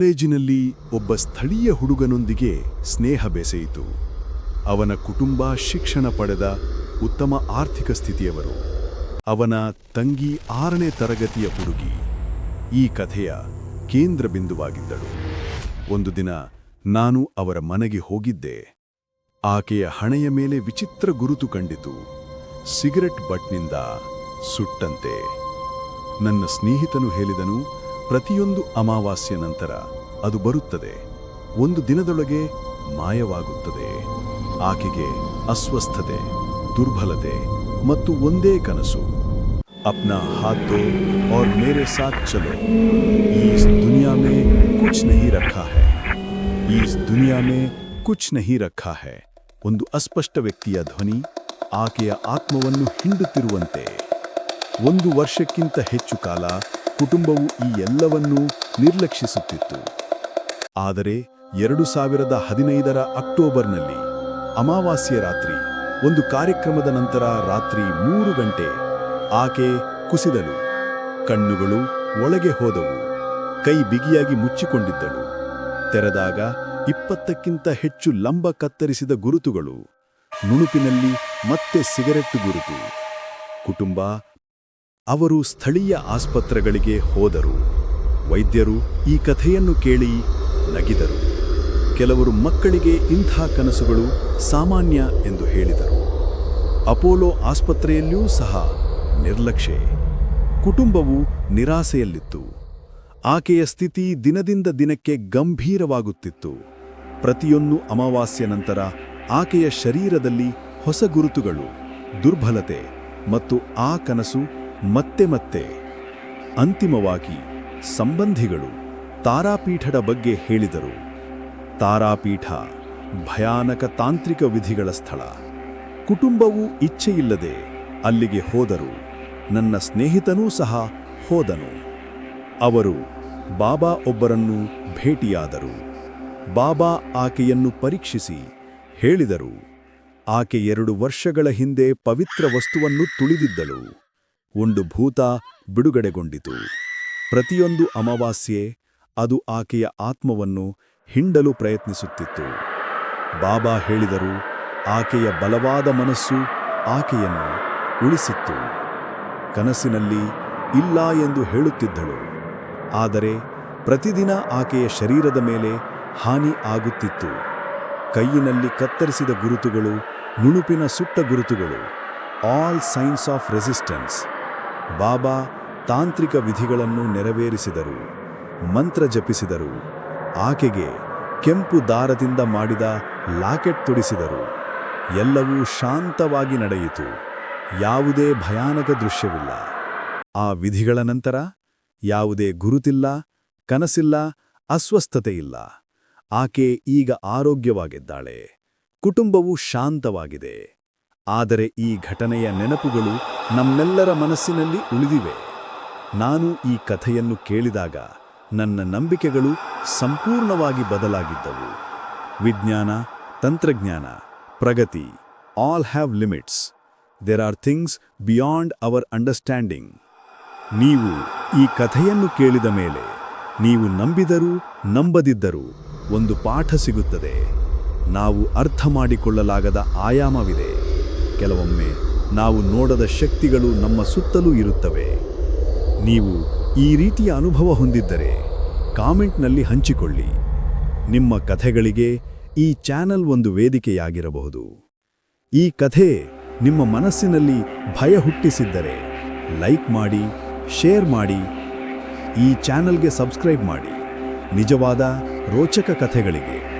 ಕಾಲೇಜಿನಲ್ಲಿ ಒಬ್ಬ ಸ್ಥಳೀಯ ಹುಡುಗನೊಂದಿಗೆ ಸ್ನೇಹ ಬೆಸೆಯಿತು. ಅವನ ಕುಟುಂಬ ಶಿಕ್ಷಣ ಪಡೆದ ಉತ್ತಮ ಆರ್ಥಿಕ ಸ್ಥಿತಿಯವರು. ಅವನ ತಂಗಿ ಆರನೇ ತರಗತಿಯ ಹುಡುಗಿ. ಈ ಕಥೆಯ ಕೇಂದ್ರ ಬಿಂದುವಾಗಿದ್ದಳು. ಒಂದು ದಿನ ನಾನು ಅವರ ಮನೆಗೆ ಹೋಗಿದ್ದೆ. ಆಕೆಯ ಹಣೆಯ ಮೇಲೆ ವಿಚಿತ್ರ ಗುರುತು ಕಂಡಿತು. ಸಿಗರೆಟ್ ಬಟ್ನಿಂದ ಸುಟ್ಟಂತೆ. ನನ್ನ ಸ್ನೇಹಿತನು ಹೇಳಿದನು ಪ್ರತಿಯೊಂದು ಅಮಾವಾಸ್ಯ ನಂತರ ಅದು ಬರುತ್ತದೆ. ಒಂದು ದಿನದೊಳಗೆ ಮಾಯವಾಗುತ್ತದೆ. ಆಕೆಗೆ ಅಸ್ವಸ್ಥತೆ, ದುರ್ಬಲತೆ ಮತ್ತು ಒಂದೇ ಕನಸು. ಅಪ್ನಾ ಹಾತ್ ಔರ್ ಮೇರೆ ಸಾಥ್ ಚಲೋ. ಈ ದುನಿಯಾ ಮೇ ಕುಚ್ ನಹಿ ರಖಾ ಹೈ. ಈ ದುನಿಯಾ ಮೇ ಕುಚ್ ನಹಿ ರಖಾ ಹೈ. ಒಂದು ಅಸ್ಪಷ್ಟ ವ್ಯಕ್ತಿಯ ಧ್ವನಿ ಆಕೆಯ ಆತ್ಮವನ್ನು ಹಿಂಡುತ್ತಿರುವಂತೆ. ಒಂದು ವರ್ಷಕ್ಕಿಂತ ಹೆಚ್ಚು ಕಾಲ ಕುಟುಂಬವು ಈ ಎಲ್ಲವನ್ನೂ ನಿರ್ಲಕ್ಷಿಸುತ್ತಿತ್ತು. ಆದರೆ ಎರಡು ಸಾವಿರದ ಹದಿನೈದರ ಅಕ್ಟೋಬರ್ನಲ್ಲಿ, ಅಮಾವಾಸ್ಯ ರಾತ್ರಿ, ಒಂದು ಕಾರ್ಯಕ್ರಮದ ನಂತರ ರಾತ್ರಿ ಮೂರು ಗಂಟೆ, ಆಕೆ ಕುಸಿದಳು. ಕಣ್ಣುಗಳು ಒಳಗೆ ಹೋದವು. ಕೈ ಬಿಗಿಯಾಗಿ ಮುಚ್ಚಿಕೊಂಡಿದ್ದಳು. ತೆರೆದಾಗ ಇಪ್ಪತ್ತಕ್ಕಿಂತ ಹೆಚ್ಚು ಲಂಬ ಕತ್ತರಿಸಿದ ಗುರುತುಗಳು. ನುಣುಪಿನಲ್ಲಿ ಮತ್ತೆ ಸಿಗರೆಟ್ಟು ಗುರುತು. ಕುಟುಂಬ ಅವರು ಸ್ಥಳೀಯ ಆಸ್ಪತ್ರೆಗಳಿಗೆ ಹೋದರು. ವೈದ್ಯರು ಈ ಕಥೆಯನ್ನು ಕೇಳಿ ನಗಿದರು. ಕೆಲವರು ಮಕ್ಕಳಿಗೆ ಇಂಥ ಕನಸುಗಳು ಸಾಮಾನ್ಯ ಎಂದು ಹೇಳಿದರು. ಅಪೋಲೋ ಆಸ್ಪತ್ರೆಯಲ್ಲಿಯೂ ಸಹ ನಿರ್ಲಕ್ಷ್ಯೆ. ಕುಟುಂಬವು ನಿರಾಸೆಯಲ್ಲಿತ್ತು. ಆಕೆಯ ಸ್ಥಿತಿ ದಿನದಿಂದ ದಿನಕ್ಕೆ ಗಂಭೀರವಾಗುತ್ತಿತ್ತು. ಪ್ರತಿಯೊಂದು ಅಮಾವಾಸ್ಯ ನಂತರ ಆಕೆಯ ಶರೀರದಲ್ಲಿ ಹೊಸ ಗುರುತುಗಳು, ದುರ್ಬಲತೆ ಮತ್ತು ಆ ಕನಸು ಮತ್ತೆ ಮತ್ತೆ ಅಂತಿಮವಾಗಿ ಸಂಬಂಧಿಗಳು ತಾರಾಪೀಠದ ಬಗ್ಗೆ ಹೇಳಿದರು. ತಾರಾಪೀಠ ಭಯಾನಕ ತಾಂತ್ರಿಕ ವಿಧಿಗಳ ಸ್ಥಳ. ಕುಟುಂಬವು ಇಚ್ಛೆಯಿಲ್ಲದೆ ಅಲ್ಲಿಗೆ ಹೋದರು. ನನ್ನ ಸ್ನೇಹಿತನೂ ಸಹ ಹೋದನು. ಅವರು ಬಾಬಾ ಒಬ್ಬರನ್ನು ಭೇಟಿಯಾದರು. ಬಾಬಾ ಆಕೆಯನ್ನು ಪರೀಕ್ಷಿಸಿ ಹೇಳಿದರು. ಆಕೆ ಎರಡು ವರ್ಷಗಳ ಹಿಂದೆ ಪವಿತ್ರ ವಸ್ತುವನ್ನು ತುಳಿದಿದ್ದಳು. ಒಂದು ಭೂತ ಬಿಡುಗಡೆಗೊಂಡಿತು. ಪ್ರತಿಯೊಂದು ಅಮಾವಾಸ್ಯೆ ಅದು ಆಕೆಯ ಆತ್ಮವನ್ನು ಹಿಂಡಲು ಪ್ರಯತ್ನಿಸುತ್ತಿತ್ತು. ಬಾಬಾ ಹೇಳಿದರು, ಆಕೆಯ ಬಲವಾದ ಮನಸ್ಸು ಆಕೆಯನ್ನು ಉಳಿಸಿತ್ತು. ಕನಸಿನಲ್ಲಿ ಇಲ್ಲ ಎಂದು ಹೇಳುತ್ತಿದ್ದಳು. ಆದರೆ ಪ್ರತಿದಿನ ಆಕೆಯ ಶರೀರದ ಮೇಲೆ ಹಾನಿ ಆಗುತ್ತಿತ್ತು. ಕೈಯಿನಲ್ಲಿ ಕತ್ತರಿಸಿದ ಗುರುತುಗಳು, ನುಣುಪಿನ ಸುಟ್ಟ ಗುರುತುಗಳು all signs of resistance Baba ತಾಂತ್ರಿಕ ವಿಧಿಗಳನ್ನು ನೆರವೇರಿಸಿದರು, ಮಂತ್ರ ಜಪಿಸಿದರು, ಆಕೆಗೆ ಕೆಂಪು ದಾರದಿಂದ ಮಾಡಿದ ಲಾಕೆಟ್ ತುಡಿಸಿದರು. ಎಲ್ಲವೂ ಶಾಂತವಾಗಿ ನಡೆಯಿತು, ಯಾವುದೇ ಭಯಾನಕ ದೃಶ್ಯವಿಲ್ಲ. ಆ ವಿಧಿಗಳ ನಂತರ ಯಾವುದೇ ಗುರುತಿಲ್ಲ, ಕನಸಿಲ್ಲ, ಅಸ್ವಸ್ಥತೆಯಿಲ್ಲ. ಆಕೆ ಈಗ ಆರೋಗ್ಯವಾಗಿದ್ದಾಳೆ, ಕುಟುಂಬವು ಶಾಂತವಾಗಿದೆ. ಆದರೆ ಈ ಘಟನೆಯ ನೆನಪುಗಳು ನಮ್ಮೆಲ್ಲರ ಮನಸ್ಸಿನಲ್ಲಿ ಉಳಿದಿವೆ. ನಾನು ಈ ಕಥೆಯನ್ನು ಕೇಳಿದಾಗ ನನ್ನ ನಂಬಿಕೆಗಳು ಸಂಪೂರ್ಣವಾಗಿ ಬದಲಾಗಿದ್ದವು. ವಿಜ್ಞಾನ, ತಂತ್ರಜ್ಞಾನ, ಪ್ರಗತಿ all have limits there are things beyond our understanding ನೀವು ಈ ಕಥೆಯನ್ನು ಕೇಳಿದ ಮೇಲೆ ನೀವು ನಂಬಿದರೂ ನಂಬದಿದ್ದರೂ ಒಂದು ಪಾಠ ಸಿಗುತ್ತದೆ. ನಾವು ಅರ್ಥ ಮಾಡಿಕೊಳ್ಳಲಾಗದ ಆಯಾಮವಿದೆ. ಕೆಲವೊಮ್ಮೆ ನಾವು ನೋಡದ ಶಕ್ತಿಗಳು ನಮ್ಮ ಸುತ್ತಲೂ ಇರುತ್ತವೆ. ನೀವು ಈ ರೀತಿಯ ಅನುಭವ ಹೊಂದಿದ್ದರೆ ಕಾಮೆಂಟ್ನಲ್ಲಿ ಹಂಚಿಕೊಳ್ಳಿ. ನಿಮ್ಮ ಕಥೆಗಳಿಗೆ ಈ ಚಾನೆಲ್ ಒಂದು ವೇದಿಕೆಯಾಗಿರಬಹುದು. ಈ ಕಥೆ ನಿಮ್ಮ ಮನಸ್ಸಿನಲ್ಲಿ ಭಯ ಹುಟ್ಟಿಸಿದ್ದರೆ ಲೈಕ್ ಮಾಡಿ, ಶೇರ್ ಮಾಡಿ, ಈ ಚಾನಲ್ಗೆ ಸಬ್ಸ್ಕ್ರೈಬ್ ಮಾಡಿ. ನಿಜವಾದ ರೋಚಕ ಕಥೆಗಳಿಗೆ.